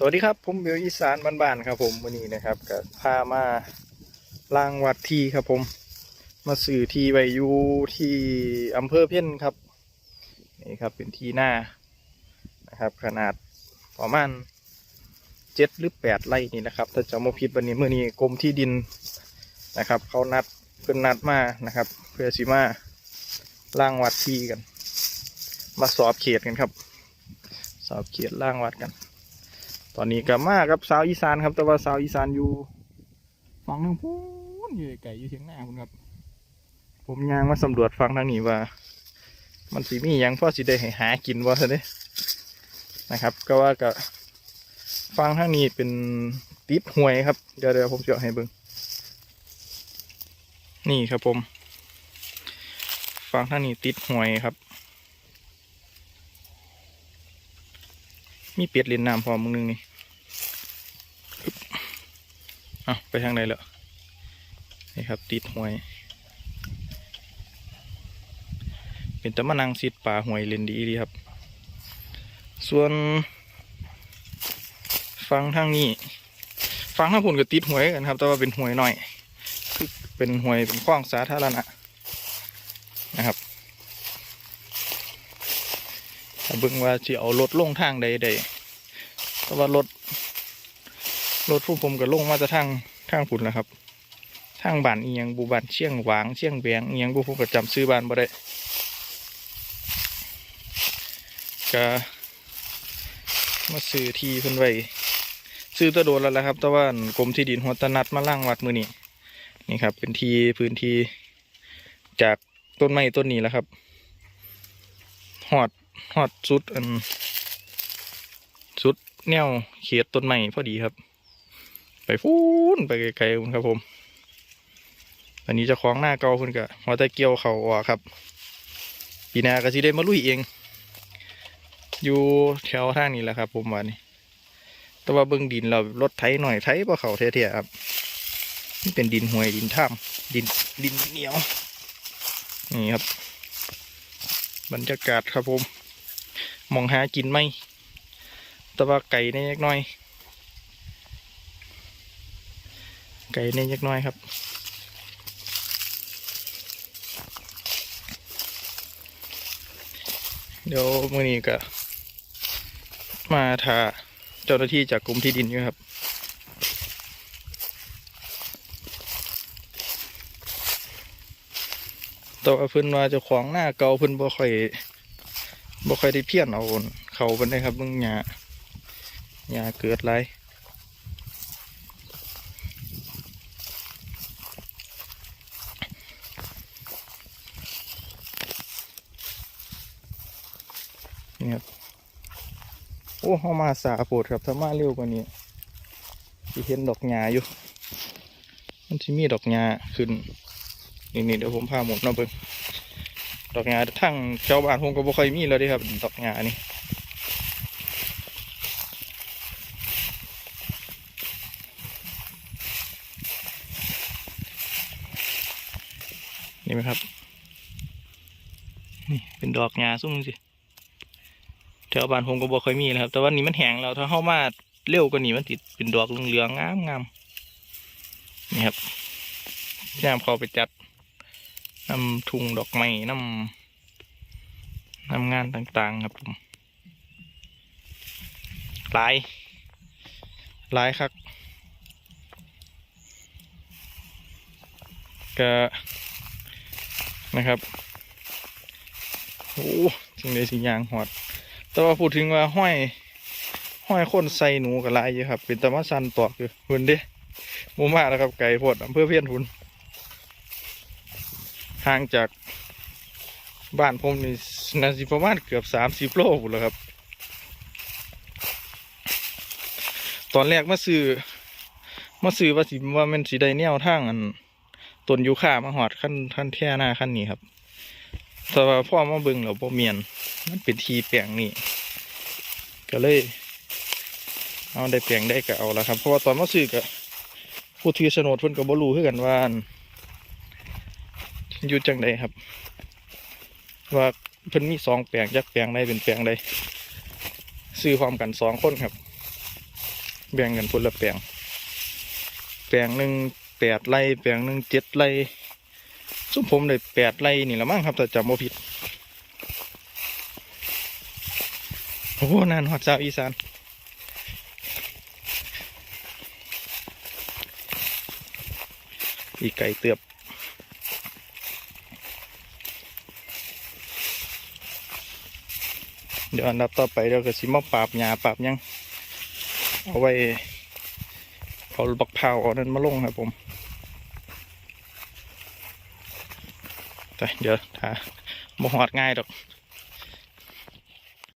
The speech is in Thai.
สวัสดีครับ ผมเบลอีสานบ้านๆครับผมวันนี้นะครับก็พามาล่างวัดทีครับผม มาสื่อที่ไวยูที่อำเภอเพ่นครับนี่ครับเป็นทีหน้านะครับ ขนาดประมาณเจ็ดหรือแปดไร่นี่นะครับ ถ้าจำไม่ผิดวันนี้เมื่อนี้กรมที่ดินนะครับ เขานัดเพื่อนนัดมานะครับ เพื่อสิมาล่างวัดทีกัน มาสอบเขตกันครับ สอบเขตล่างวัดกัน ตอนนี้ก็มากับสาวอีสานครับ แต่ว่าสาวอีสานอยู่ฟังทางพูนอยู่ไก่อยู่เชียงหน้าคุณครับ ผมย่างมาสำรวจฟังทางนี้ว่า มันสีมียังพ่อสิได้หากินว่าซะเด้นะครับ ก็ว่าก็ฟังทางนี้เป็นติดหวยครับ เดี๋ยวเดี๋ยวผมจะให้เบิ่งนี่ครับผม ฟังทางนี้ติดหวยครับ มีเป็ดเล่นน้ำพร้อมมึงนึงนี่อึ๊บเอาไปทางไหนแล้วนี่ครับติดหวย เป็นตะมานังซิดป่าหวยเล่นดีดีครับ ส่วนฟังทางนี้ฟังทางผุนก็ติดหวยกันครับ แต่ว่าเป็นหวยหน่อยคือเป็นหวยเป็นขว้างสาธารณะนะครับเบิ่งว่าสิเอารถลงทางใดใดแต่ว่ารถ รถผู้ผมก็ลงมาจะทางทางพุ่นแล้วครับ ทางบ้านเอียงบูบ้านเชียงหวางเชียงแบงเอียงบูผมก็จำซื้อบ้านบ่ได้ก็มาซื้อที่เพิ่นไว้ซื้อตะโดนแล้วละครับ แต่ว่ากรมที่ดินหัวตนัดมาล่างวัดมือนี้นี่ครับ เป็นที่พื้นที่จากต้นไม้ต้นนี้แหละครับหอดฮอดสุดอันสุดแนวเขตต้นไม้พอดีครับ ไปฟูนไปไกลๆคุณครับผม อันนี้จะคล้องหน้าเกาคุณกะหัวแต่เกี่ยวเขาออกครับปีนาก็สิได้มาลุยเอง อยู่แถวทางนี้แหละครับ ผมว่านี่แต่ว่าเบื้องดินเรารถไถหน่อยไถพอเขาเท่ๆครับนี่เป็นดินห่วยดินถ้ำดินดินเหนียวนี่ครับ บรรยากาศครับผมมองหากินไหมแต่ว่าไก่ในยักน้อย ไก่ในยักน้อยครับเดี๋ยวมื่อนี้ก็ มาทาเจ้าหน้าที่จากกรมที่ดินอยู่ครับ ต่ว่าเพิ่นว่าเจะของหน้าเกาเพิ่นบ่ค่อยบ่ค่อยได้เพี้ยนเอาเขาเพิ่นได้ครับเบิ่งหญ้าหญ้าเกิดหล นี่ครับ โอ้เฮามาสาโพดครับถ้ามาเร็วกว่านี้สิเห็นดอกหญ้าอยู่ มันสิมีดอกหญ้าขึ้น นี่นี่เดี๋ยวผมพาหมดมาเบิ่งดอกหญ้าทั้งชาวบ้านผมก็บ่ค่อยมีแล้วดิครับ ดอกหญ้านี่นี่ไหมครับ นี่เป็นดอกหญ้าซุ้มสิ แถวบ้านผมก็บ่ค่อยมีแล้วครับ แต่ว่านี่มันแห้งแล้วถ้าเข้ามาเร็วกว่านี้มันติดเป็นดอกเหลืองๆงามงามๆนี่ครับยามเขาไปจัดนำทุงดอกไม้นำนำงานต่างๆครับผมหลายหลายครับก็นะครับ โอ้จริงเลยสิยางหอด แต่ว่าพูดถึงว่าห้อยห้อยคนใส่หนูกับลายอยู่ครับ เป็นตะมาซันตอกอยู่เพิ่นด้หมูมาแล้วครับไก่พดอำเภอเพี้ยนทุนห่างจากบ้านผมนี่นาสิประมาณเกือบสามสิบโลพุ่นแล้วครับ ตอนแรกมาซื้อมาซื้อว่าสิว่ามันสีได้แนวทางอันต้นยูคามาหอดขั้นขั้นแท่หน้าขั้นนี้ครับ แต่ว่าพ่อมาเบิ่งแล้วบ่เมียน มันเป็นทีแปลงนี่ก็เลย เอาได้แปลงได้ก็เอาละครับ เพราะว่าตอนมาซื้อก็ผู้ถือโฉนดเพิ่นก็บ่รู้คือกันว่าอันอยู่จังใดครับ ว่าเพิ่นมีสองแปลงจักแปลงใดเป็นแปลงใดซื้อความกันสองคนครับ แบ่งกันคนละแปลง แปลงหนึ่งแปดไร่แปลงหนึ่งเจ็ดไรุ่่มผมได้แปดไร่นี่ละมั้งครับแต่จำบ่ผิดโอ้นานหอดสาวอีสานอีไก่เตือบเดี๋ยวอันดับต่อไปเราก็สิมาปราบหญ้าปราบยัง เอาไว้เอาบักพร้าวเอานั้นมาลงครับผม แต่ เดี๋ยวถ้าบ่หอดง่ายดอก